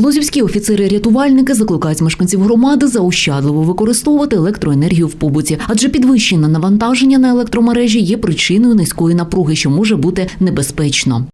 Лозівські офіцери-рятувальники закликають мешканців громади заощадливо використовувати електроенергію в побуті, адже підвищене навантаження на електромережі є причиною низької напруги, що може бути небезпечно.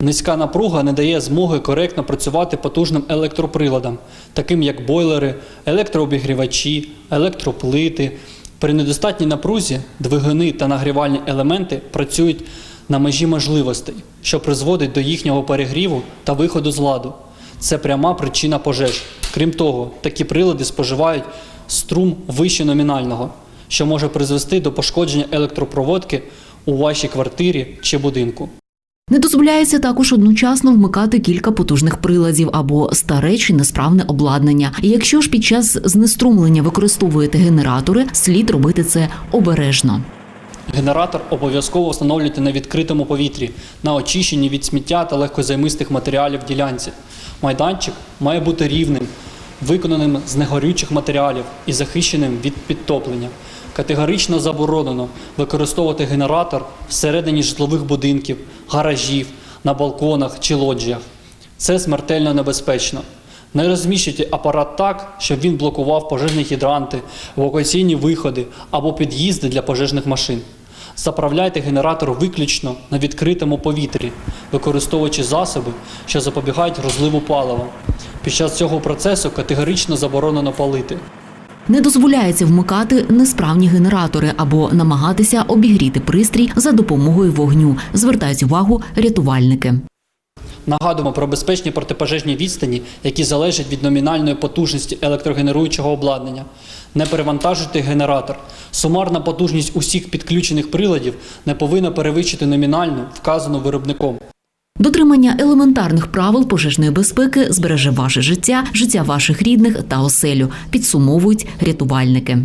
Низька напруга не дає змоги коректно працювати потужним електроприладам, таким як бойлери, електрообігрівачі, електроплити. При недостатній напрузі двигуни та нагрівальні елементи працюють на межі можливостей, що призводить до їхнього перегріву та виходу з ладу. Це пряма причина пожеж. Крім того, такі прилади споживають струм вище номінального, що може призвести до пошкодження електропроводки у вашій квартирі чи будинку. Не дозволяється також одночасно вмикати кілька потужних приладів або старе чи несправне обладнання. І якщо ж під час знеструмлення використовуєте генератори, слід робити це обережно. Генератор обов'язково встановлюйте на відкритому повітрі, на очищенні від сміття та легкозаймистих матеріалів ділянці. Майданчик має бути рівним, виконаним з негорючих матеріалів і захищеним від підтоплення. Категорично заборонено використовувати генератор всередині житлових будинків, гаражів, на балконах чи лоджіях. Це смертельно небезпечно. Не розміщуйте апарат так, щоб він блокував пожежні гідранти, евакуаційні виходи або під'їзди для пожежних машин. Заправляйте генератор виключно на відкритому повітрі, використовуючи засоби, що запобігають розливу палива. Під час цього процесу категорично заборонено палити. Не дозволяється вмикати несправні генератори або намагатися обігріти пристрій за допомогою вогню. Звертають увагу рятувальники. Нагадуємо про безпечні протипожежні відстані, які залежать від номінальної потужності електрогенеруючого обладнання. Не перевантажуйте генератор. Сумарна потужність усіх підключених приладів не повинна перевищити номінальну, вказану виробником. Дотримання елементарних правил пожежної безпеки збереже ваше життя, життя ваших рідних та оселю. Підсумовують рятувальники.